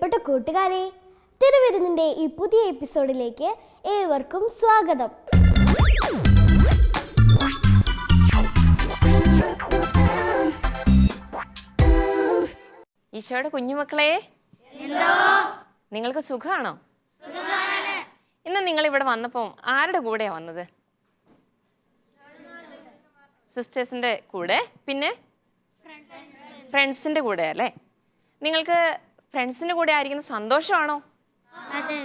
പ്രിയപ്പെട്ട കൂട്ടുകാരെ തിരുവിരുന്നിന്റെ ഈ പുതിയ എപ്പിസോഡിലേക്ക് ഏവർക്കും സ്വാഗതം. ഈശോയുടെ കുഞ്ഞുമക്കളെ നിങ്ങൾക്ക് സുഖമാണോ? ഇന്ന് നിങ്ങൾ ഇവിടെ വന്നപ്പോൾ ആരുടെ കൂടെയാ വന്നത്? സിസ്റ്റേഴ്സിന്റെ കൂടെ? പിന്നെ? ഫ്രണ്ട്സിന്റെ കൂടെ അല്ലേ? നിങ്ങൾക്ക് ഫ്രണ്ട്സിന്റെ കൂടെ ആയിരിക്കുന്ന സന്തോഷമാണോ?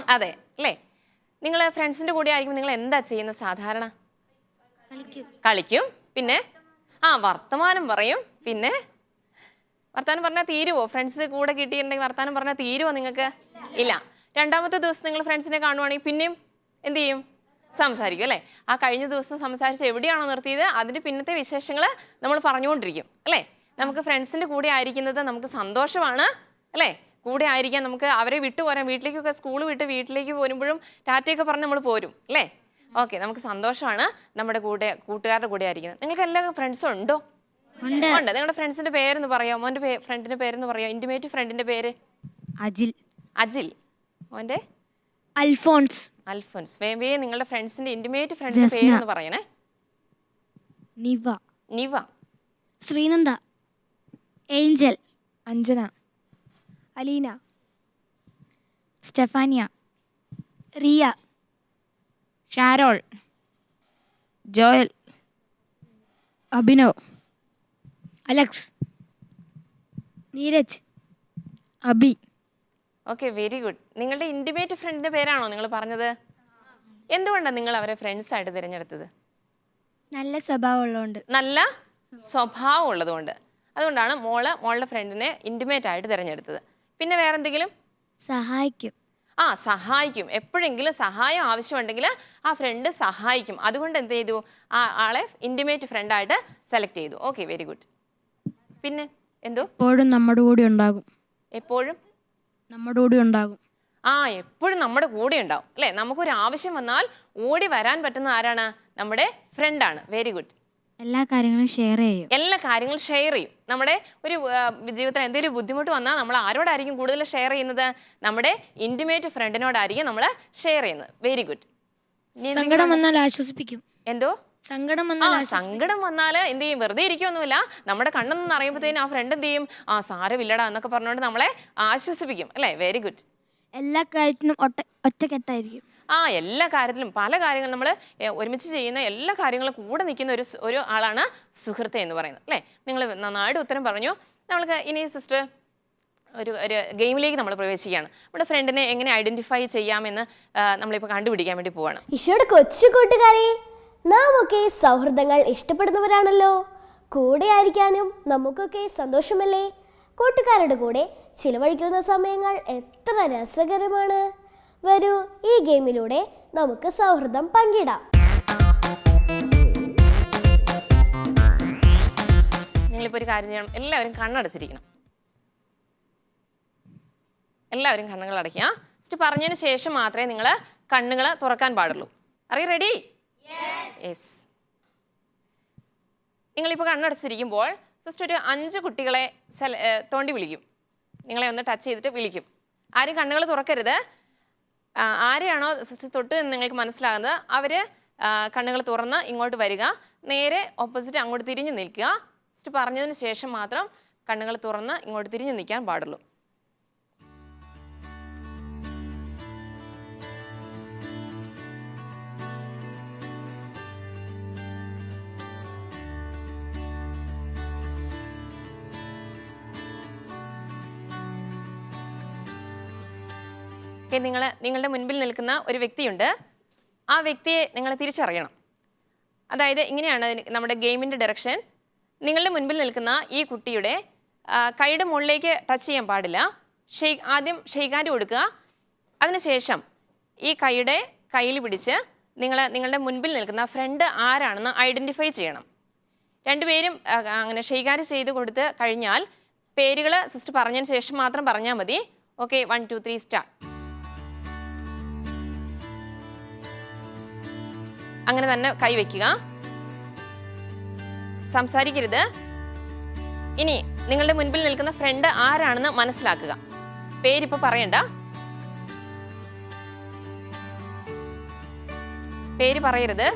അതെ. അല്ലേ? നിങ്ങൾ ഫ്രണ്ട്സിന്റെ കൂടെ ആയിരിക്കും നിങ്ങൾ എന്താ ചെയ്യുന്ന സാധാരണ? കളിക്കും. പിന്നെ? ആ വർത്തമാനം പറയും. പിന്നെ? വർത്താനം പറഞ്ഞാൽ തീരുവോ? ഫ്രണ്ട്സ് കൂടെ കിട്ടിയിട്ടുണ്ടെങ്കിൽ വർത്താനം പറഞ്ഞാൽ തീരുവോ നിങ്ങൾക്ക്? ഇല്ല. രണ്ടാമത്തെ ദിവസം നിങ്ങൾ ഫ്രണ്ട്സിനെ കാണുവാണെങ്കിൽ പിന്നെയും എന്ത് ചെയ്യും? സംസാരിക്കും അല്ലേ? ആ കഴിഞ്ഞ ദിവസം സംസാരിച്ച് എവിടെയാണോ നിർത്തിയത് അതിന്റെ പിന്നത്തെ വിശേഷങ്ങൾ നമ്മൾ പറഞ്ഞുകൊണ്ടിരിക്കും അല്ലേ? നമുക്ക് ഫ്രണ്ട്സിന്റെ കൂടെ ആയിരിക്കുന്നത് നമുക്ക് സന്തോഷമാണ് അല്ലേ? കൂടെ ആയിരിക്കാൻ നമുക്ക് അവരെ വിട്ടു പോരാൻ വീട്ടിലേക്കൊക്കെ സ്കൂൾ വിട്ട് വീട്ടിലേക്ക് പോരുമ്പോഴും ടാറ്റയൊക്കെ പറഞ്ഞ് നമ്മൾ പോരും അല്ലേ? ഓക്കെ നമുക്ക് സന്തോഷമാണ് നമ്മുടെ കൂടെ കൂട്ടുകാരുടെ കൂടെ ആയിരിക്കുന്നത്. നിങ്ങൾക്ക് എല്ലാ ഫ്രണ്ട്സും ഉണ്ടോ? ഉണ്ട്. നിങ്ങളുടെ ഫ്രണ്ട്സിന്റെ പേരെന്ന് പറയാം മോന്റെ ഫ്രണ്ടിന്റെ പേരെന്ന് പറയാം ഇന്റിമേറ്റ് ഫ്രണ്ടിന്റെ പേര്? അജിൽ. അജിൽ. മോന്റെ? അൽഫോൺസ്. അൽഫോൺസ്. വേവേ നിങ്ങളുടെ ഫ്രണ്ട്സിന്റെ ഇന്റിമേറ്റ് ഫ്രണ്ടിന്റെ പേരെന്ന് പറയണേ. Niva. Niva. Sreenanda. Angel. Anjana. Aleena. Stefania. Riya. Sharol. Joel. Abhinav. Alex. Neeraj. Abi. Okay very good നിങ്ങളുടെ ഇന്റിമേറ്റ് ഫ്രണ്ടിന്റെ പേരാണോ നിങ്ങൾ പറഞ്ഞത്? എന്തുകൊണ്ടാണ് നിങ്ങൾ അവരെ ഫ്രണ്ട്സ് ആയിട്ട് തിരഞ്ഞെടുത്തത്? നല്ല സ്വഭാവമുള്ളതുകൊണ്ട് നല്ല സ്വഭാവം ഉള്ളതുകൊണ്ട്. അതുകൊണ്ടാണ് മോൾ മോളുടെ ഫ്രണ്ടിനെ ഇന്റിമേറ്റ് ആയിട്ട് തിരഞ്ഞെടുത്തത്. പിന്നെ വേറെ എന്തെങ്കിലും സഹായിക്കും. ആ സഹായിക്കും. എപ്പോഴെങ്കിലും സഹായം ആവശ്യമുണ്ടെങ്കിൽ ആ ഫ്രണ്ട് സഹായിക്കും. അതുകൊണ്ട് എന്ത് ചെയ്തു? ആ ആളെ ഇന്റിമേറ്റ് ഫ്രണ്ടായിട്ട് സെലക്ട് ചെയ്തു. ഓക്കെ വെരി ഗുഡ് പിന്നെ എന്തോ? എപ്പോഴും നമ്മുടെ കൂടെ ഉണ്ടാകും. എപ്പോഴും? നമ്മുടെ കൂടെ ഉണ്ടാകും. ആ എപ്പോഴും നമ്മുടെ കൂടെ ഉണ്ടാവും അല്ലേ? നമുക്കൊരു ആവശ്യം വന്നാൽ ഓടി വരാൻ പറ്റുന്ന ആരാണ്? നമ്മുടെ ഫ്രണ്ടാണ് വെരി ഗുഡ് എല്ലാ കാര്യങ്ങളും ഷെയർ ചെയ്യും. എല്ലാ കാര്യങ്ങളും ഷെയർ ചെയ്യും. നമ്മുടെ ഒരു ജീവിതത്തിൽ എന്തെങ്കിലും ബുദ്ധിമുട്ട് വന്നാൽ നമ്മൾ ആരോടായിരിക്കും കൂടുതൽ ഷെയർ ചെയ്യുന്നത്? നമ്മുടെ ഇന്റിമേറ്റ് ഫ്രണ്ടിനോടായിരിക്കും നമ്മൾ ഷെയർ ചെയ്യുന്നത്. വെരി ഗുഡ് സങ്കടം വന്നാൽ ആശ്വസിപ്പിക്കും. എന്തോ? സങ്കടം ആ വന്നാൽ സങ്കടം വന്നാൽ എന്ത് ചെയ്യും വെറുതെ ഇരിക്കൊന്നുമില്ല നമ്മുടെ കണ്ണെന്ന് അറിയുമ്പോഴത്തേനും ആ ഫ്രണ്ട് എന്ത് ചെയ്യും ആ സാരമില്ലടാ എന്നൊക്കെ പറഞ്ഞുകൊണ്ട് നമ്മളെ ആശ്വസിപ്പിക്കും. അല്ലേ? വെരി ഗുഡ് എല്ലാ കാര്യത്തിനും ഒറ്റ ഒറ്റക്കെട്ടായിരിക്കും. ആ എല്ലാ കാര്യത്തിലും പല കാര്യങ്ങളും നമ്മൾ ഒരുമിച്ച് ചെയ്യുന്ന എല്ലാ കാര്യങ്ങളും കൂടെ നിൽക്കുന്ന ഒരു ഒരു ആളാണ് സുഹൃത്തെ എന്ന് പറയുന്നത് അല്ലേ? നിങ്ങൾ നന്നായിട്ട് ഉത്തരം പറഞ്ഞു. നമ്മൾക്ക് ഇനി സിസ്റ്റർ ഒരു ഒരു ഗെയിമിലേക്ക് നമ്മൾ പ്രവേശിക്കുകയാണ്. നമ്മുടെ ഫ്രണ്ടിനെ എങ്ങനെ ഐഡന്റിഫൈ ചെയ്യാമെന്ന് നമ്മളിപ്പോൾ കണ്ടുപിടിക്കാൻ വേണ്ടി പോവാണ്. ഈശോയുടെ കൊച്ചു കൂട്ടുകാരെ നാം ഒക്കെ സൗഹൃദങ്ങൾ ഇഷ്ടപ്പെടുന്നവരാണല്ലോ. കൂടെ ആയിരിക്കാനും നമുക്കൊക്കെ സന്തോഷമല്ലേ? കൂട്ടുകാരുടെ കൂടെ ചിലവഴിക്കുന്ന സമയങ്ങൾ എത്ര രസകരമാണ്. വരൂ ഈ ഗെയിമിലൂടെ നമുക്ക് സൗഹൃദം പങ്കിടാം. നിങ്ങളിപ്പോൾ ഒരു കാര്യം ചെയ്യണം. എല്ലാവരും കണ്ണടച്ചിരിക്കണം. എല്ലാവരും കണ്ണുകൾ അടയ്ക്കുക ജസ്റ്റ് പറഞ്ഞതിന് ശേഷം മാത്രമേ നിങ്ങൾ കണ്ണുകൾ തുറക്കാൻ പാടുള്ളൂ. അറിയ റെഡി യെസ് നിങ്ങളിപ്പോൾ കണ്ണടച്ചിരിക്കുമ്പോൾ ജസ്റ്റ് ഒരു അഞ്ച് കുട്ടികളെ തോണ്ടി വിളിക്കും. നിങ്ങളെ ഒന്ന് ടച്ച് ചെയ്തിട്ട് വിളിക്കും. ആരും കണ്ണുകൾ തുറക്കരുത്. ആരെയാണോ സിസ്റ്റർ തൊട്ട് എന്ന് നിങ്ങൾക്ക് മനസ്സിലാകുന്നത് അവർ കണ്ണുകൾ തുറന്ന് ഇങ്ങോട്ട് വരിക. നേരെ ഓപ്പോസിറ്റ് അങ്ങോട്ട് തിരിഞ്ഞ് നിൽക്കുക. സിസ്റ്റർ പറഞ്ഞതിന് ശേഷം മാത്രം കണ്ണുകൾ തുറന്ന് ഇങ്ങോട്ട് തിരിഞ്ഞ് നിൽക്കാൻ പാടുള്ളൂ. ഓക്കെ നിങ്ങൾ നിങ്ങളുടെ മുൻപിൽ നിൽക്കുന്ന ഒരു വ്യക്തിയുണ്ട്. ആ വ്യക്തിയെ നിങ്ങൾ തിരിച്ചറിയണം. അതായത് ഇങ്ങനെയാണ് നമ്മുടെ ഗെയിമിന്റെ ഡയറക്ഷൻ നിങ്ങളുടെ മുൻപിൽ നിൽക്കുന്ന ഈ കുട്ടിയുടെ കൈയുടെ മുകളിലേക്ക് ടച്ച് ചെയ്യാൻ പാടില്ല. ഷെയ് ആദ്യം ഷെയ്ഖാന്റെ കൊടുക്കുക. അതിനുശേഷം ഈ കൈയുടെ കയ്യിൽ പിടിച്ച് നിങ്ങൾ നിങ്ങളുടെ മുൻപിൽ നിൽക്കുന്ന ഫ്രണ്ട് ആരാണെന്ന് ഐഡന്റിഫൈ ചെയ്യണം. രണ്ടുപേരും അങ്ങനെ ഷെയ്ഖാൻ ചെയ്ത് കൊടുത്ത് കഴിഞ്ഞാൽ പേരുകൾ സിസ്റ്റർ പറഞ്ഞതിന് ശേഷം മാത്രം പറഞ്ഞാൽ മതി. Okay one two three start അങ്ങനെ തന്നെ കൈവയ്ക്കുക സംസാരിക്കരുത്. ഇനി നിങ്ങളുടെ മുൻപിൽ നിൽക്കുന്ന ഫ്രണ്ട് ആരാണെന്ന് മനസ്സിലാക്കുക. പേരിപ്പോ പറയണ്ട. പേര് പറയരുത്.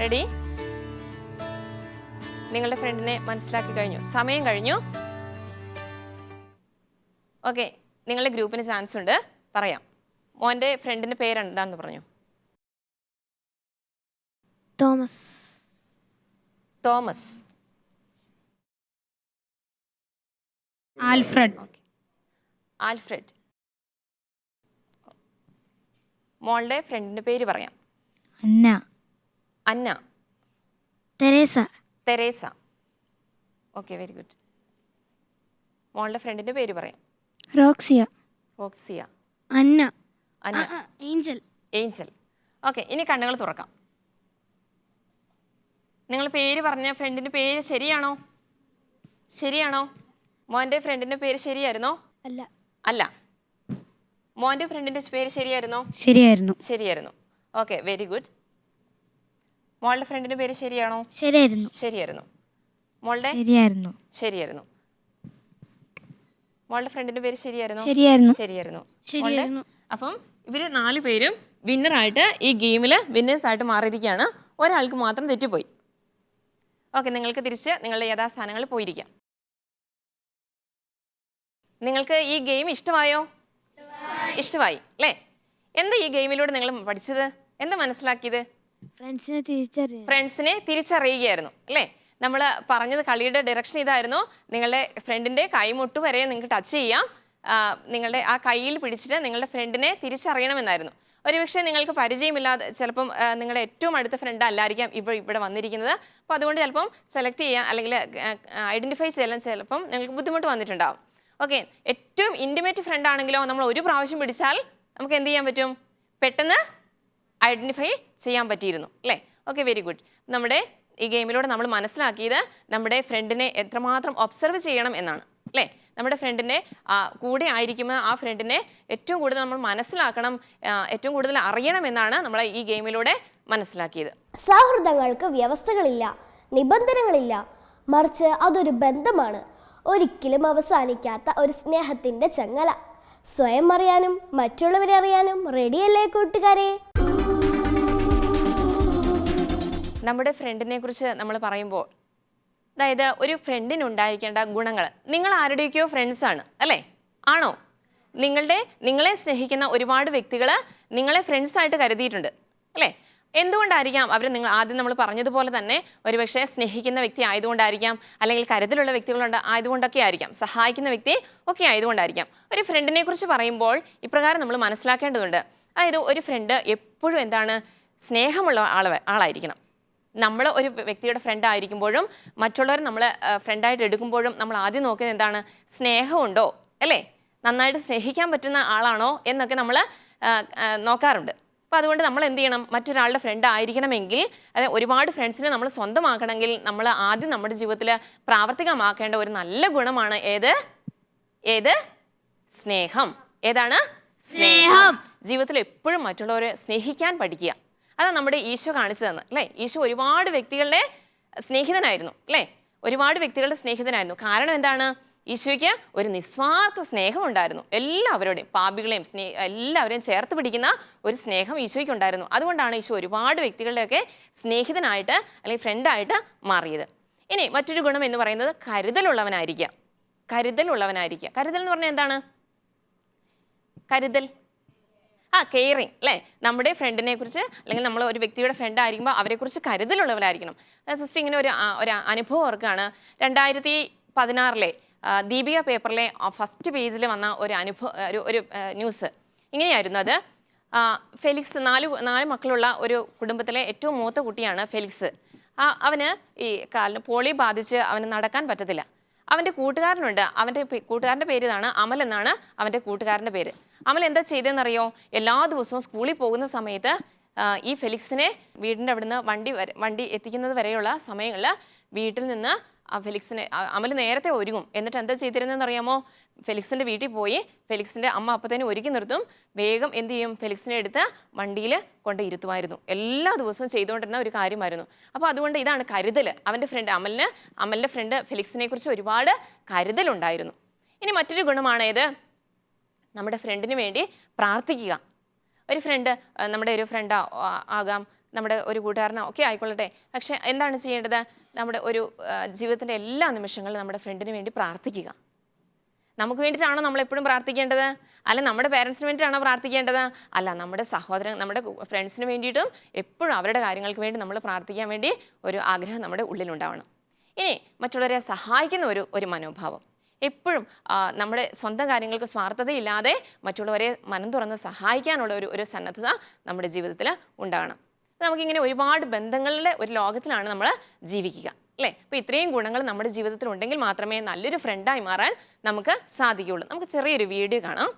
റെഡി നിങ്ങളുടെ ഫ്രണ്ടിനെ മനസ്സിലാക്കി കഴിഞ്ഞു. സമയം കഴിഞ്ഞു. ഓക്കെ നിങ്ങളുടെ ഗ്രൂപ്പിന് ചാൻസ് ഉണ്ട്. പറയാം. മോന്റെ ഫ്രണ്ടിന്റെ പേര് എന്താണെന്ന് പറഞ്ഞു? തോമസ്. തോമസ്. ആൽഫ്രഡ്. ആൽഫ്രഡ്. മോളുടെ ഫ്രണ്ടിന്റെ പേര് പറയാം. Anna. Anna. Teresa. Teresa. Okay very good മോളുടെ ഫ്രണ്ടിന്റെ പേര് പറയാം. Roxia. Roxia. Anna. Anna. Angel. Angel. Okay ഇനി കണ്ണുകൾ തുറക്കാം. നിങ്ങൾ പേര് പറഞ്ഞ ഫ്രണ്ടിന്റെ പേര് ശരിയാണോ? ശരിയാണോ? മോന്റെ ഫ്രണ്ടിന്റെ പേര് ശരിയായിരുന്നോ? അല്ല. അല്ല. മോന്റെ ഫ്രണ്ടിന്റെ പേര് ശരിയായിരുന്നോ? ശരിയായിരുന്നു. ശരിയായിരുന്നു. Okay very good. മോളുടെ ഫ്രണ്ടിന്റെ പേര് ശരിയാണോ? ശരിയായിരുന്നു. ശരിയായിരുന്നു. മോളുടെ? ശരിയായിരുന്നു. ശരിയായിരുന്നു. മോളുടെ ഫ്രണ്ടിന്റെ പേര് ശരിയായിരുന്നു? ശരിയായിരുന്നു. ശരിയായിരുന്നു. അപ്പം ഇവർ നാല് പേരും വിന്നറായിട്ട് ഈ ഗെയിമിൽ വിന്നേഴ്സ് ആയിട്ട് മാറിയിരിക്കുകയാണ്. ഒരാൾക്ക് മാത്രം തെറ്റിപ്പോയി. ഓക്കെ നിങ്ങൾക്ക് തിരിച്ച് നിങ്ങളുടെ യഥാസ്ഥാനങ്ങളിൽ പോയിരിക്കാം. നിങ്ങൾക്ക് ഈ ഗെയിം ഇഷ്ടമായോ? ഇഷ്ടമായി. അല്ലേ? എന്താ ഈ ഗെയിമിലൂടെ നിങ്ങൾ പഠിച്ചത്? എന്താ മനസ്സിലാക്കിയത്? ഫ്രണ്ട്സിനെ തിരിച്ചറിയുകയായിരുന്നു അല്ലേ? നമ്മൾ പറഞ്ഞത് കളിയുടെ ഡയറക്ഷൻ ഇതായിരുന്നു. നിങ്ങളുടെ ഫ്രണ്ടിന്റെ കൈമുട്ട് വരെ നിങ്ങൾക്ക് ടച്ച് ചെയ്യാം. നിങ്ങളുടെ ആ കയ്യിൽ പിടിച്ചിട്ട് നിങ്ങളുടെ ഫ്രണ്ടിനെ തിരിച്ചറിയണമെന്നായിരുന്നു. ഒരുപക്ഷെ നിങ്ങൾക്ക് പരിചയമില്ലാതെ ചിലപ്പം നിങ്ങളുടെ ഏറ്റവും അടുത്ത ഫ്രണ്ട് അല്ലായിരിക്കാം ഇപ്പോൾ ഇവിടെ വന്നിരിക്കുന്നത്. അപ്പോൾ അതുകൊണ്ട് ചിലപ്പം സെലക്ട് ചെയ്യാൻ അല്ലെങ്കിൽ ഐഡന്റിഫൈ ചെയ്യാൻ ചിലപ്പം നിങ്ങൾക്ക് ബുദ്ധിമുട്ട് വന്നിട്ടുണ്ടാവും. ഓക്കെ ഏറ്റവും ഇന്റിമേറ്റ് ഫ്രണ്ട് ആണെങ്കിലോ നമ്മൾ ഒരു പ്രാവശ്യം പിടിച്ചാൽ നമുക്ക് എന്ത് ചെയ്യാൻ പറ്റും? പെട്ടെന്ന് ഐഡന്റിഫൈ ചെയ്യാൻ പറ്റിയിരുന്നു അല്ലേ? ഓക്കെ വെരി ഗുഡ് നമ്മുടെ ഈ ഗെയിമിലൂടെ നമ്മൾ മനസ്സിലാക്കിയത് നമ്മുടെ ഫ്രണ്ടിനെ എത്രമാത്രം ഒബ്സർവ് ചെയ്യണം എന്നാണ് അല്ലേ? നമ്മുടെ ഫ്രണ്ടിന്റെ കൂടെ ആയിരിക്കുമ്പോൾ ആ ഫ്രണ്ടിനെ ഏറ്റവും കൂടുതൽ നമ്മൾ മനസ്സിലാക്കണം ഏറ്റവും കൂടുതൽ അറിയണം എന്നാണ് നമ്മൾ ഈ ഗെയിമിലൂടെ മനസ്സിലാക്കിയത്. സൗഹൃദങ്ങൾക്ക് വ്യവസ്ഥകളില്ല നിബന്ധനകളില്ല. മറിച്ച് അതൊരു ബന്ധമാണ്. ഒരിക്കലും അവസാനിക്കാത്ത ഒരു സ്നേഹത്തിന്റെ ചങ്ങല. സ്വയം അറിയാനും മറ്റുള്ളവരെ അറിയാനും റെഡിയല്ലേ കൂട്ടുകാരെ? നമ്മുടെ ഫ്രണ്ടിനെ കുറിച്ച് നമ്മൾ പറയുമ്പോൾ അതായത് ഒരു ഫ്രണ്ടിനുണ്ടായിരിക്കേണ്ട ഗുണങ്ങൾ നിങ്ങൾ ആരുടെയൊക്കെയോ ഫ്രണ്ട്സ് ആണ് അല്ലേ? ആണോ? നിങ്ങളുടെ നിങ്ങളെ സ്നേഹിക്കുന്ന ഒരുപാട് വ്യക്തികൾ നിങ്ങളെ ഫ്രണ്ട്സ് ആയിട്ട് കരുതിയിട്ടുണ്ട് അല്ലേ? എന്തുകൊണ്ടായിരിക്കാം അവർ നിങ്ങൾ ആദ്യം നമ്മൾ പറഞ്ഞതുപോലെ തന്നെ ഒരുപക്ഷെ സ്നേഹിക്കുന്ന വ്യക്തി ആയതുകൊണ്ടായിരിക്കാം അല്ലെങ്കിൽ കരുതലുള്ള വ്യക്തികളുണ്ട് ആയതുകൊണ്ടൊക്കെ ആയിരിക്കാം സഹായിക്കുന്ന വ്യക്തി ഒക്കെ ആയതുകൊണ്ടായിരിക്കാം. ഒരു ഫ്രണ്ടിനെ കുറിച്ച് പറയുമ്പോൾ ഇപ്രകാരം നമ്മൾ മനസ്സിലാക്കേണ്ടതുണ്ട്. അതായത് ഒരു ഫ്രണ്ട് എപ്പോഴും എന്താണ് സ്നേഹമുള്ള ആള ആളായിരിക്കണം. നമ്മൾ ഒരു വ്യക്തിയുടെ ഫ്രണ്ട് ആയിരിക്കുമ്പോഴും മറ്റുള്ളവർ നമ്മളെ ഫ്രണ്ടായിട്ട് എടുക്കുമ്പോഴും നമ്മൾ ആദ്യം നോക്കുന്നത് എന്താണ്? സ്നേഹമുണ്ടോ അല്ലേ? നന്നായിട്ട് സ്നേഹിക്കാൻ പറ്റുന്ന ആളാണോ എന്നൊക്കെ നമ്മൾ നോക്കാറുണ്ട്. അപ്പോൾ അതുകൊണ്ട് നമ്മൾ എന്ത് ചെയ്യണം? മറ്റൊരാളുടെ ഫ്രണ്ട് ആയിരിക്കണമെങ്കിൽ അതായത് ഒരുപാട് ഫ്രണ്ട്സിനെ നമ്മൾ സ്വന്തമാക്കണമെങ്കിൽ നമ്മൾ ആദ്യം നമ്മുടെ ജീവിതത്തിൽ പ്രാവർത്തികമാക്കേണ്ട ഒരു നല്ല ഗുണമാണ് ഏത്? ഏത്? സ്നേഹം. ഏതാണ്? സ്നേഹം. ജീവിതത്തിൽ എപ്പോഴും മറ്റുള്ളവരെ സ്നേഹിക്കാൻ പഠിക്കുക. അതാണ് നമ്മുടെ ഈശോ കാണിച്ചു തന്നെ അല്ലേ? ഈശോ ഒരുപാട് വ്യക്തികളുടെ സ്നേഹിതനായിരുന്നു അല്ലേ? ഒരുപാട് വ്യക്തികളുടെ സ്നേഹിതനായിരുന്നു. കാരണം എന്താണ്? ഈശോയ്ക്ക് ഒരു നിസ്വാർത്ഥ സ്നേഹം ഉണ്ടായിരുന്നു എല്ലാവരോടെയും പാപികളെയും സ്നേ എല്ലാവരെയും ചേർത്ത് പിടിക്കുന്ന ഒരു സ്നേഹം ഈശോയ്ക്ക് ഉണ്ടായിരുന്നു. അതുകൊണ്ടാണ് ഈശോ ഒരുപാട് വ്യക്തികളുടെയൊക്കെ സ്നേഹിതനായിട്ട് അല്ലെങ്കിൽ ഫ്രണ്ടായിട്ട് മാറിയത്. ഇനി മറ്റൊരു ഗുണം എന്ന് പറയുന്നത് കരുതലുള്ളവനായിരിക്കുക. കരുതലുള്ളവനായിരിക്കുക. കരുതൽ എന്ന് പറഞ്ഞാൽ എന്താണ്? കരുതൽ. ആ കെയറിങ് അല്ലേ? നമ്മുടെ ഫ്രണ്ടിനെ കുറിച്ച് അല്ലെങ്കിൽ നമ്മൾ ഒരു വ്യക്തിയുടെ ഫ്രണ്ട് ആയിരിക്കുമ്പോൾ അവരെക്കുറിച്ച് കരുതലുള്ളവരായിരിക്കണം. സിസ്റ്റർ ഇങ്ങനെ ഒരു ഒരു അനുഭവം ഓർക്കുകയാണ്. രണ്ടായിരത്തി പതിനാറിലെ ദീപിക പേപ്പറിലെ ഫസ്റ്റ് പേജിൽ വന്ന ഒരു അനുഭവം ഒരു ഒരു ന്യൂസ് ഇങ്ങനെയായിരുന്നു അത്. ഫെലിക്സ് നാല് നാല് മക്കളുള്ള ഒരു കുടുംബത്തിലെ ഏറ്റവും മൂത്ത കുട്ടിയാണ് ഫെലിക്സ്. അവന് ഈ കാലിന് പോളി ബാധിച്ച് അവന് നടക്കാൻ പറ്റത്തില്ല. അവന്റെ കൂട്ടുകാരനുണ്ട്. അവന്റെ കൂട്ടുകാരന്റെ പേര് ഇതാണ് അമൽ എന്നാണ് അവന്റെ കൂട്ടുകാരന്റെ പേര്. അമൽ എന്താ ചെയ്തതെന്നറിയോ? എല്ലാ ദിവസവും സ്കൂളിൽ പോകുന്ന സമയത്ത് ഈ ഫെലിക്സിനെ വീടിന്റെ അവിടുന്ന് വണ്ടി വണ്ടി എത്തിക്കുന്നത് വരെയുള്ള സമയങ്ങളിൽ വീട്ടിൽ നിന്ന് ഫെലിക്സിനെ അമൽ നേരത്തെ ഒരുങ്ങും. എന്നിട്ട് എന്താ ചെയ്തിരുന്നതെന്ന് അറിയാമോ? ഫെലിക്സിന്റെ വീട്ടിൽ പോയി ഫെലിക്സിന്റെ അമ്മ അപ്പത്തേനും ഒരുക്കി നിർത്തും. വേഗം എന്ത് ചെയ്യും? ഫെലിക്സിനെ എടുത്ത് വണ്ടിയിൽ കൊണ്ട് ഇരുത്തുമായിരുന്നു. എല്ലാ ദിവസവും ചെയ്തുകൊണ്ടിരുന്ന ഒരു കാര്യമായിരുന്നു. അപ്പോൾ അതുകൊണ്ട് ഇതാണ് കരുതൽ അവന്റെ ഫ്രണ്ട് അമലിന് അമലിന്റെ ഫ്രണ്ട് ഫെലിക്സിനെ കുറിച്ച് ഒരുപാട് കരുതലുണ്ടായിരുന്നു. ഇനി മറ്റൊരു ഗുണമാണേത് നമ്മുടെ ഫ്രണ്ടിന് വേണ്ടി പ്രാർത്ഥിക്കുക. ഒരു ഫ്രണ്ട് നമ്മുടെ ഒരു ഫ്രണ്ട് ആകാം. നമ്മുടെ ഒരു കൂട്ടുകാരനോ ഒക്കെ ആയിക്കൊള്ളട്ടെ. പക്ഷെ എന്താണ് ചെയ്യേണ്ടത്? നമ്മുടെ ഒരു ജീവിതത്തിന്റെ എല്ലാ നിമിഷങ്ങളും നമ്മുടെ ഫ്രണ്ടിന് വേണ്ടി പ്രാർത്ഥിക്കുക. നമുക്ക് വേണ്ടിയിട്ടാണോ നമ്മൾ എപ്പോഴും പ്രാർത്ഥിക്കേണ്ടത്? അല്ല നമ്മുടെ പേരൻസിന് വേണ്ടിയിട്ടാണോ പ്രാർത്ഥിക്കേണ്ടത്? അല്ല നമ്മുടെ സഹോദരൻ നമ്മുടെ ഫ്രണ്ട്സിന് വേണ്ടിയിട്ടും എപ്പോഴും അവരുടെ കാര്യങ്ങൾക്ക് വേണ്ടി നമ്മൾ പ്രാർത്ഥിക്കാൻ വേണ്ടി ഒരു ആഗ്രഹം നമ്മുടെ ഉള്ളിലുണ്ടാവണം. ഇനി മറ്റുള്ളവരെ സഹായിക്കുന്ന ഒരു ഒരു മനോഭാവം. എപ്പോഴും നമ്മുടെ സ്വന്തം കാര്യങ്ങൾക്ക് സ്വാർത്ഥതയില്ലാതെ മറ്റുള്ളവരെ മനം തുറന്ന് സഹായിക്കാനുള്ള ഒരു ഒരു സന്നദ്ധത നമ്മുടെ ജീവിതത്തിൽ ഉണ്ടാകണം നമുക്കിങ്ങനെ ഒരുപാട് ബന്ധങ്ങളുടെ ഒരു ലോകത്തിലാണ് നമ്മൾ ജീവിക്കുക അല്ലേ? അപ്പോൾ ഇത്രയും ഗുണങ്ങൾ നമ്മുടെ ജീവിതത്തിൽ ഉണ്ടെങ്കിൽ മാത്രമേ നല്ലൊരു ഫ്രണ്ടായി മാറാൻ നമുക്ക് സാധിക്കുകയുള്ളൂ. നമുക്ക് ചെറിയൊരു വീഡിയോ കാണാം.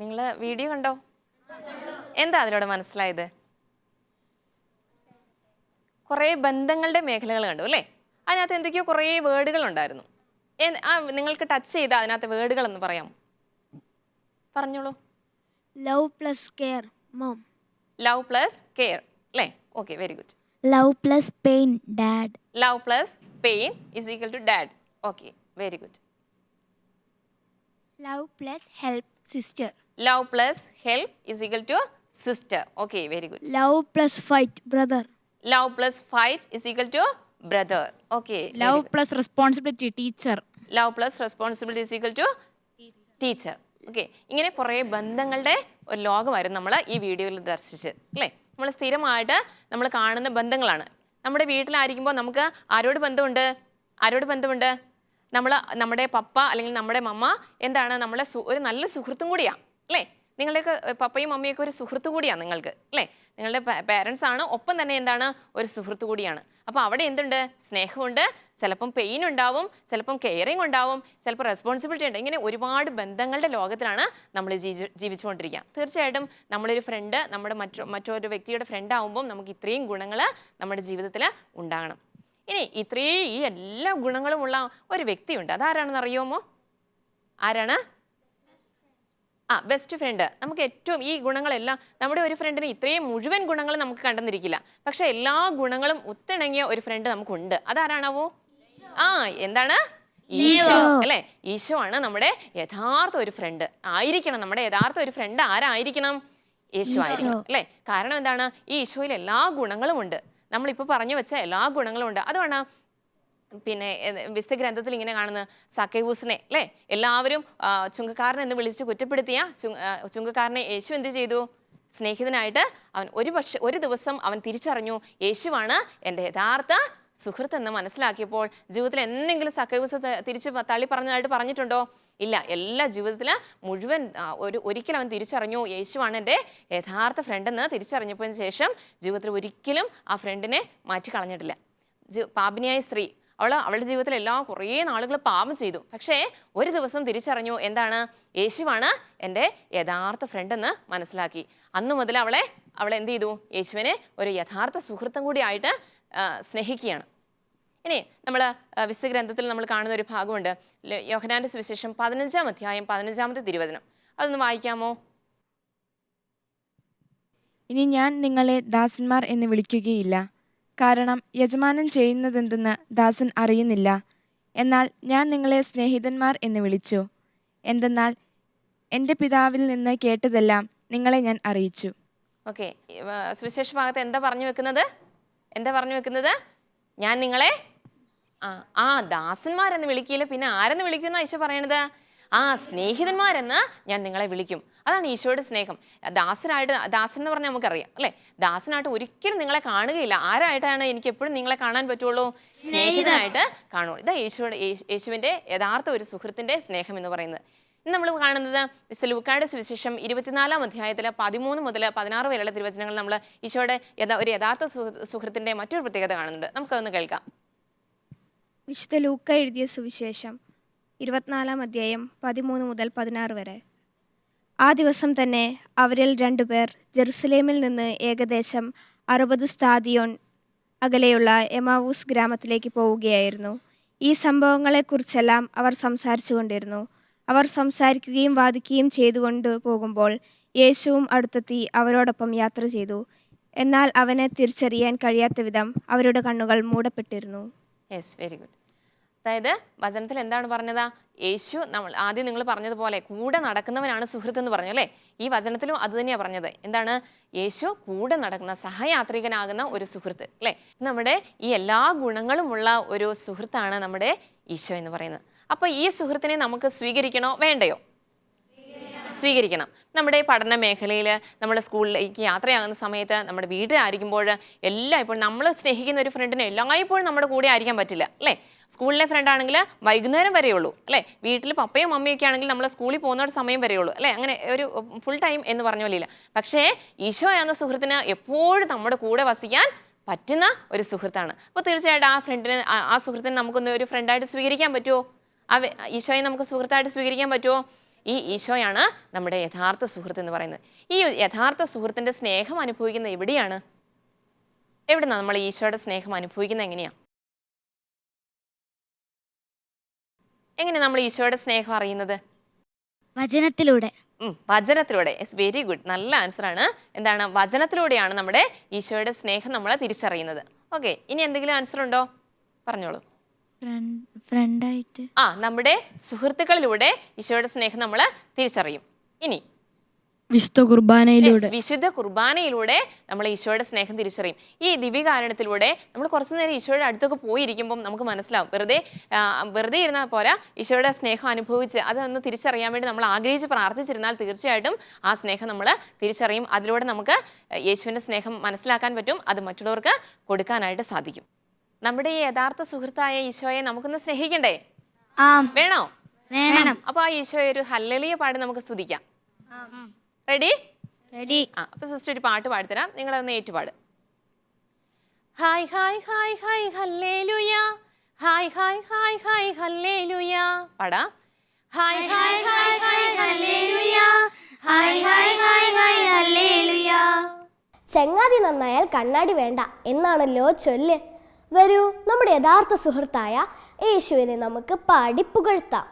നിങ്ങൾ വീഡിയോ കണ്ടോ? എന്താ അതിലൂടെ മനസ്സിലായത്? കുറേ ബന്ധങ്ങളുടെ മേഖലകൾ കണ്ടു അല്ലേ? അതിനകത്ത് എന്തൊക്കെയോ കുറേ വേർഡുകൾ ഉണ്ടായിരുന്നു. ആ നിങ്ങൾക്ക് ടച്ച് ചെയ്ത അതിനകത്ത് വേർഡുകൾ എന്ന് പറയാം പറഞ്ഞോളൂ. Love plus care mum love plus care അല്ലേ? Okay very good love plus pain dad love plus pain is equal to dad okay very good love plus help sister love plus help is equal to sister okay very good love plus fight brother love plus fight is equal to brother okay love plus responsibility teacher love plus responsibility is equal to teacher okay ഇങ്ങനെ കുറേ ബന്ധങ്ങളുടെ ഒരു ലോകമായിരുന്നു നമ്മൾ ഈ വീഡിയോയിൽ ദർശിച്ചത് അല്ലേ? നമ്മൾ സ്ഥിരമായിട്ട് നമ്മൾ കാണുന്ന ബന്ധങ്ങളാണ്. നമ്മുടെ വീട്ടിലായിരിക്കുമ്പോൾ നമുക്ക് ആരോട് ബന്ധമുണ്ട്? ആരോട് ബന്ധമുണ്ട്? നമ്മൾ നമ്മുടെ പപ്പ അല്ലെങ്കിൽ നമ്മുടെ മമ്മ എന്താണ്? നമ്മളെ ഒരു നല്ല സുഹൃത്തും കൂടിയാണ് അല്ലേ? നിങ്ങളുടെയൊക്കെ പപ്പയും മമ്മിയൊക്കെ ഒരു സുഹൃത്ത് കൂടിയാണ് നിങ്ങൾക്ക് അല്ലേ? നിങ്ങളുടെ പേരൻസ് ആണ്. ഒപ്പം തന്നെ എന്താണ്? ഒരു സുഹൃത്ത് കൂടിയാണ്. അപ്പോൾ അവിടെ എന്തുണ്ട്? സ്നേഹമുണ്ട്. ചിലപ്പം പെയിൻ ഉണ്ടാവും. ചിലപ്പം കെയറിങ് ഉണ്ടാവും. ചിലപ്പോൾ റെസ്പോൺസിബിലിറ്റി ഉണ്ട്. ഇങ്ങനെ ഒരുപാട് ബന്ധങ്ങളുടെ ലോകത്തിലാണ് നമ്മൾ ജീവി ജീവിച്ചുകൊണ്ടിരിക്കുക. തീർച്ചയായിട്ടും നമ്മളൊരു ഫ്രണ്ട് നമ്മുടെ മറ്റു മറ്റൊരു വ്യക്തിയുടെ ഫ്രണ്ട് ആവുമ്പം നമുക്ക് ഇത്രയും ഗുണങ്ങൾ നമ്മുടെ ജീവിതത്തിൽ ഉണ്ടാകണം. ഇനി ഇത്രയും ഈ എല്ലാ ഗുണങ്ങളുമുള്ള ഒരു വ്യക്തിയുണ്ട്. അതാരാണെന്ന് അറിയാമോ? ആരാണ്? ആ ബെസ്റ്റ് ഫ്രണ്ട് നമുക്ക് ഏറ്റവും ഈ ഗുണങ്ങളെല്ലാം നമ്മുടെ ഒരു ഫ്രണ്ടിന് ഇത്രയും മുഴുവൻ ഗുണങ്ങൾ നമുക്ക് കണ്ടെന്നിരിക്കില്ല. പക്ഷെ എല്ലാ ഗുണങ്ങളും ഒത്തിണങ്ങിയ ഒരു ഫ്രണ്ട് നമുക്കുണ്ട്. അതാരാണാവോ? ആ എന്താണ്? ഈശോ. അല്ലെ? ഈശോ ആണ് നമ്മുടെ യഥാർത്ഥ ഒരു ഫ്രണ്ട് ആയിരിക്കണം. നമ്മുടെ യഥാർത്ഥ ഒരു ഫ്രണ്ട് ആരായിരിക്കണം? യേശു ആയിരിക്കണം. അല്ലെ? കാരണം എന്താണ്? ഈ ഈശോയിൽ എല്ലാ ഗുണങ്ങളും ഉണ്ട്. നമ്മളിപ്പോൾ പറഞ്ഞു വെച്ച എല്ലാ ഗുണങ്ങളും ഉണ്ട്. അതുകൊണ്ട് പിന്നെ വിശുദ്ധ ഗ്രന്ഥത്തിൽ ഇങ്ങനെ കാണുന്ന സക്കേവൂസിനെ അല്ലേ? എല്ലാവരും ചുങ്കക്കാരൻ എന്ന് വിളിച്ച് കുറ്റപ്പെടുത്തിയ ചുങ്കക്കാരനെ യേശു എന്ത് ചെയ്തു? സ്നേഹിതനായിട്ട് അവൻ ഒരു പക്ഷെ ഒരു ദിവസം അവൻ തിരിച്ചറിഞ്ഞു യേശുവാണ് എന്റെ യഥാർത്ഥ സുഹൃത്ത് എന്ന് മനസ്സിലാക്കിയപ്പോൾ ജീവിതത്തിൽ എന്തെങ്കിലും സക്കേവൂസ് തിരിച്ച് തള്ളി പറഞ്ഞതായിട്ട് പറഞ്ഞിട്ടുണ്ടോ? ഇല്ല എല്ലാ ജീവിതത്തിൽ മുഴുവൻ ഒരു ഒരിക്കലും അവൻ തിരിച്ചറിഞ്ഞു യേശുവാണ് എന്റെ യഥാർത്ഥ ഫ്രണ്ടെന്ന് തിരിച്ചറിഞ്ഞപ്പോൾ ശേഷം ജീവിതത്തിൽ ഒരിക്കലും ആ ഫ്രണ്ടിനെ മാറ്റി കളഞ്ഞിട്ടില്ല ജി- പാപിനിയായ സ്ത്രീ അവൾ അവളുടെ ജീവിതത്തിൽ എല്ലാ കുറേ നാളുകൾ പാപം ചെയ്തു. പക്ഷേ ഒരു ദിവസം തിരിച്ചറിഞ്ഞു എന്താണ്? യേശുവാണ് എന്റെ യഥാർത്ഥ ഫ്രണ്ട് എന്ന് മനസ്സിലാക്കി. അന്നു മുതൽ അവളെ അവൾ എന്ത് ചെയ്തു? യേശുവിനെ ഒരു യഥാർത്ഥ സുഹൃത്തും കൂടി ആയിട്ട് സ്നേഹിക്കുകയാണ്. ഇനി നമ്മൾ വിശുദ്ധ ഗ്രന്ഥത്തിൽ നമ്മൾ കാണുന്ന ഒരു ഭാഗമുണ്ട്. യോഹനാന്റെ സുവിശേഷം പതിനഞ്ചാം അധ്യായം പതിനഞ്ചാമത്തെ തിരുവചനം. അതൊന്ന് വായിക്കാമോ? ഇനി ഞാൻ നിങ്ങളെ ദാസന്മാർ എന്ന് വിളിക്കുകയില്ല. കാരണം യജമാനൻ ചെയ്യുന്നതെന്തെന്ന് ദാസൻ അറിയുന്നില്ല. എന്നാൽ ഞാൻ നിങ്ങളെ സ്നേഹിതന്മാർ എന്ന് വിളിച്ചു. എന്തെന്നാൽ എന്റെ പിതാവിൽ നിന്ന് കേട്ടതെല്ലാം നിങ്ങളെ ഞാൻ അറിയിച്ചു. ഓക്കെ. സുവിശേഷ ഭാഗത്ത് എന്താ പറഞ്ഞു വെക്കുന്നത്? എന്താ പറഞ്ഞു വെക്കുന്നത്? ഞാൻ നിങ്ങളെ ആ ആ ദാസന്മാരെന്ന് വിളിക്കില്ല പിന്നെ ആരെന്ന് വിളിക്കുന്ന ഈശോ പറയണത്? ആ സ്നേഹിതന്മാരെന്ന് ഞാൻ നിങ്ങളെ വിളിക്കും. അതാണ് ഈശോയുടെ സ്നേഹം. ദാസനായിട്ട് ദാസൻ എന്ന് പറഞ്ഞാൽ നമുക്കറിയാം അല്ലേ? ദാസനായിട്ട് ഒരിക്കലും നിങ്ങളെ കാണുകയില്ല. ആരായിട്ടാണ് എനിക്ക് എപ്പോഴും നിങ്ങളെ കാണാൻ പറ്റുള്ളൂ? സ്നേഹിതനായിട്ട് കാണുള്ളൂ. ഇതാ യേശുവിടെ യേശു- യേശുവിന്റെ യഥാർത്ഥ ഒരു സുഹൃത്തിന്റെ സ്നേഹം എന്ന് പറയുന്നത്. ഇന്ന് നമ്മൾ കാണുന്നത് മിസ്റ്റർ ലൂക്കായുടെ സുവിശേഷം ഇരുപത്തിനാലാം അധ്യായത്തിൽ പതിമൂന്ന് മുതൽ പതിനാറ് വരെയുള്ള തിരുവചനങ്ങൾ നമ്മൾ ഈശോയുടെ ഒരു യഥാർത്ഥ സുഹൃ- സുഹൃത്തിന്റെ മറ്റൊരു പ്രത്യേകത കാണുന്നുണ്ട്. നമുക്കതൊന്ന് കേൾക്കാം. വിശുദ്ധ ലൂക്ക എഴുതിയ സുവിശേഷം. ഇരുപത്തിനാലാം അധ്യായം പതിമൂന്ന് മുതൽ പതിനാറ് വരെ. ആ ദിവസം തന്നെ അവരിൽ രണ്ടുപേർ ജെറുസലേമിൽ നിന്ന് ഏകദേശം അറുപത് സ്ഥാദിയോൺ അകലെയുള്ള എമാവൂസ് ഗ്രാമത്തിലേക്ക് പോവുകയായിരുന്നു. ഈ സംഭവങ്ങളെക്കുറിച്ചെല്ലാം അവർ സംസാരിച്ചു കൊണ്ടിരുന്നു അവർ സംസാരിക്കുകയും വാദിക്കുകയും ചെയ്തുകൊണ്ട് പോകുമ്പോൾ യേശുവും അടുത്തെത്തി അവരോടൊപ്പം യാത്ര ചെയ്തു. എന്നാൽ അവനെ തിരിച്ചറിയാൻ കഴിയാത്ത വിധം അവരുടെ കണ്ണുകൾ മൂടപ്പെട്ടിരുന്നു. യെസ് വെരി ഗുഡ് അതായത് വചനത്തിൽ എന്താണ് പറഞ്ഞത്? യേശു നമ്മൾ ആദ്യം നിങ്ങൾ പറഞ്ഞതുപോലെ കൂടെ നടക്കുന്നവനാണ് സുഹൃത്ത് എന്ന് പറഞ്ഞു അല്ലേ? ഈ വചനത്തിലും അത് തന്നെയാണ് പറഞ്ഞത്. എന്താണ്? യേശു കൂടെ നടക്കുന്ന സഹയാത്രികനാകുന്ന ഒരു സുഹൃത്ത് അല്ലേ? നമ്മുടെ ഈ എല്ലാ ഗുണങ്ങളുമുള്ള ഒരു സുഹൃത്താണ് നമ്മുടെ ഈശോ എന്ന് പറയുന്നത്. അപ്പോൾ ഈ സുഹൃത്തിനെ നമുക്ക് സ്വീകരിക്കണോ വേണ്ടയോ? സ്വീകരിക്കണം. നമ്മുടെ പഠന മേഖലയിൽ നമ്മൾ സ്കൂളിലേക്ക് യാത്രയാകുന്ന സമയത്ത് നമ്മുടെ വീട്ടിലായിരിക്കുമ്പോൾ എല്ലാം ഇപ്പോൾ നമ്മൾ സ്നേഹിക്കുന്ന ഒരു ഫ്രണ്ടിനെ എല്ലായ്പ്പോഴും നമ്മുടെ കൂടെ ആയിരിക്കാൻ പറ്റില്ല അല്ലേ? സ്കൂളിലെ ഫ്രണ്ട് ആണെങ്കിൽ വൈകുന്നേരം വരെയുള്ളൂ അല്ലേ? വീട്ടിൽ പപ്പയും മമ്മിയും ഒക്കെ ആണെങ്കിൽ നമ്മൾ സ്കൂളിൽ പോകുന്ന ഒരു സമയം വരെയുള്ളൂ അല്ലേ? അങ്ങനെ ഒരു ഫുൾ ടൈം എന്ന് പറഞ്ഞ പോലെ ഇല്ല പക്ഷേ ഈശോ എന്ന സുഹൃത്തിന് എപ്പോഴും നമ്മുടെ കൂടെ വസിക്കാൻ പറ്റുന്ന ഒരു സുഹൃത്താണ്. അപ്പോൾ തീർച്ചയായിട്ടും ആ ഫ്രണ്ടിനെ ആ- സുഹൃത്തിന് നമുക്കൊന്ന് ഒരു ഫ്രണ്ടായിട്ട് സ്വീകരിക്കാൻ പറ്റുമോ ആ ഈശോയെ നമുക്ക് സുഹൃത്തായിട്ട് സ്വീകരിക്കാൻ പറ്റുമോ ഈ ഈശോയാണ് നമ്മുടെ യഥാർത്ഥ സുഹൃത്ത് എന്ന് പറയുന്നത്. ഈ യഥാർത്ഥ സുഹൃത്തിന്റെ സ്നേഹം അനുഭവിക്കുന്നത് എവിടെയാണ്? എവിടെന്നാണ് നമ്മൾ ഈശോയുടെ സ്നേഹം അനുഭവിക്കുന്നത് എങ്ങനെയാ? എങ്ങനെ നമ്മൾ ഈശോയുടെ സ്നേഹം അറിയുന്നത്? വചനത്തിലൂടെ. വചനത്തിലൂടെ. ഇറ്റ്സ് വെരി ഗുഡ് നല്ല ആൻസർ ആണ്. എന്താണ്? വചനത്തിലൂടെയാണ് നമ്മുടെ ഈശോയുടെ സ്നേഹം നമ്മൾ തിരിച്ചറിയുന്നത്. ഓക്കെ ഇനി എന്തെങ്കിലും ആൻസർ ഉണ്ടോ? പറഞ്ഞോളൂ. ഫ്രണ്ടായിട്ട്. ആ നമ്മുടെ സുഹൃത്തുക്കളിലൂടെ ഈശോയുടെ സ്നേഹം നമ്മൾ തിരിച്ചറിയും. ഇനി വിശുദ്ധ കുർബാനയിലൂടെ. വിശുദ്ധ കുർബാനയിലൂടെ നമ്മൾ ഈശോയുടെ സ്നേഹം തിരിച്ചറിയും. ഈ ദിവ്യകാരണത്തിലൂടെ നമ്മൾ കുറച്ചു നേരം ഈശോയുടെ അടുത്തൊക്കെ പോയിരിക്കുമ്പോൾ നമുക്ക് മനസ്സിലാവും. വെറുതെ വെറുതെ ഇരുന്നാൽ പോരാ ഈശോയുടെ സ്നേഹം അനുഭവിച്ച് അതൊന്ന് തിരിച്ചറിയാൻ വേണ്ടി നമ്മൾ ആഗ്രഹിച്ച് പ്രാർത്ഥിച്ചിരുന്നാൽ തീർച്ചയായിട്ടും ആ സ്നേഹം നമ്മൾ തിരിച്ചറിയും. അതിലൂടെ നമുക്ക് യേശുവിന്റെ സ്നേഹം മനസ്സിലാക്കാൻ പറ്റും. അത് മറ്റുള്ളവർക്ക് കൊടുക്കാനായിട്ട് സാധിക്കും. നമ്മുടെ ഈ യഥാർത്ഥ സുഹൃത്തായ ഈശോയെ നമുക്കൊന്ന് സ്നേഹിക്കണ്ടേ വേണോ വേണം അപ്പോൾ ആ ഈശോയെ ഒരു ഹല്ലലിയ പാടി നമുക്ക് സ്തുതിക്കാം റെഡി റെഡി ആ അപ്പൊ സിസ്റ്റർ ഒരു പാട്ട് പാടിത്തരാം നിങ്ങൾ അതൊന്ന് ഏറ്റുപാട് ഹായ് ഹായ് ഹായ് ഹായ് ഹല്ലേലൂയ ഹായ് ഹായ് ഹായ് ഹായ് ഹല്ലേലൂയ പാടാം ഹായ് ഹായ് ഹായ് ഹായ് ഹല്ലേലൂയ ഹായ് ഹായ് ഹായ് ഹായ് ഹല്ലേലൂയ ചങ്ങാതി നന്നായാൽ കണ്ണാടി വേണ്ട എന്നാണല്ലോ ചൊല്ല് വരൂ നമ്മുടെ യഥാർത്ഥ സുഹൃത്തായ യേശുവിനെ നമുക്ക് പാടി പുകഴ്ത്താം.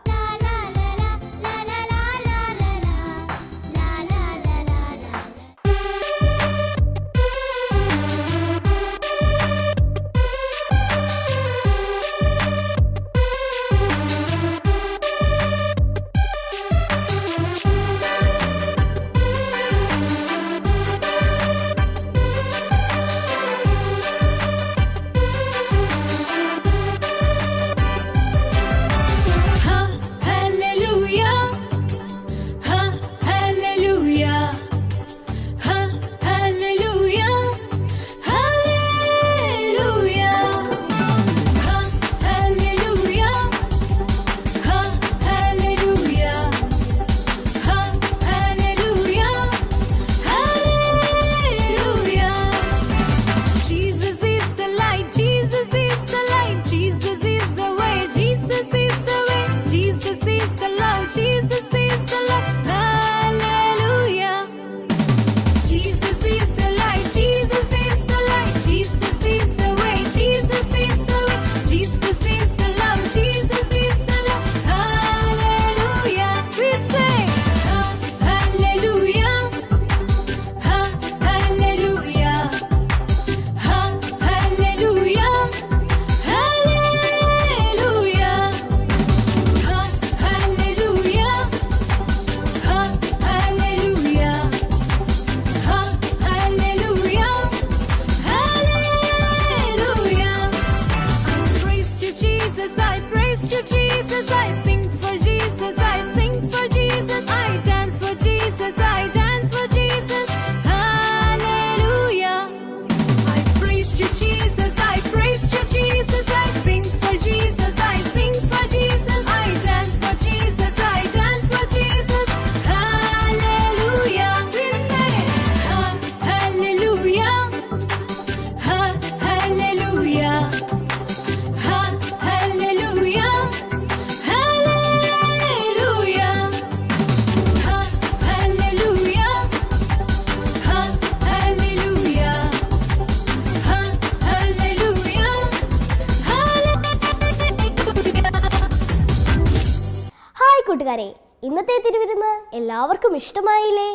എല്ലാവർക്കും ഇഷ്ടമായില്ലേ?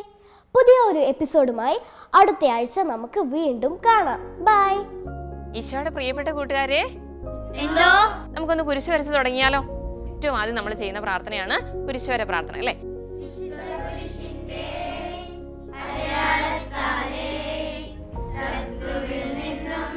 പുതിയ ഒരു എപ്പിസോഡുമായി അടുത്ത ആഴ്ച നമുക്ക് വീണ്ടും കാണാം. ബൈ ഈശോയുടെ പ്രിയപ്പെട്ട കൂട്ടുകാരെ എന്തോ? നമുക്കൊന്ന് കുരിശു വരച്ച് തുടങ്ങിയാലോ? ഏറ്റവും ആദ്യം നമ്മൾ ചെയ്യുന്ന പ്രാർത്ഥനയാണ് കുരിശുവര പ്രാർത്ഥന അല്ലേ? അടയാളത്താലേ ശത്രുവിൽ നിന്നും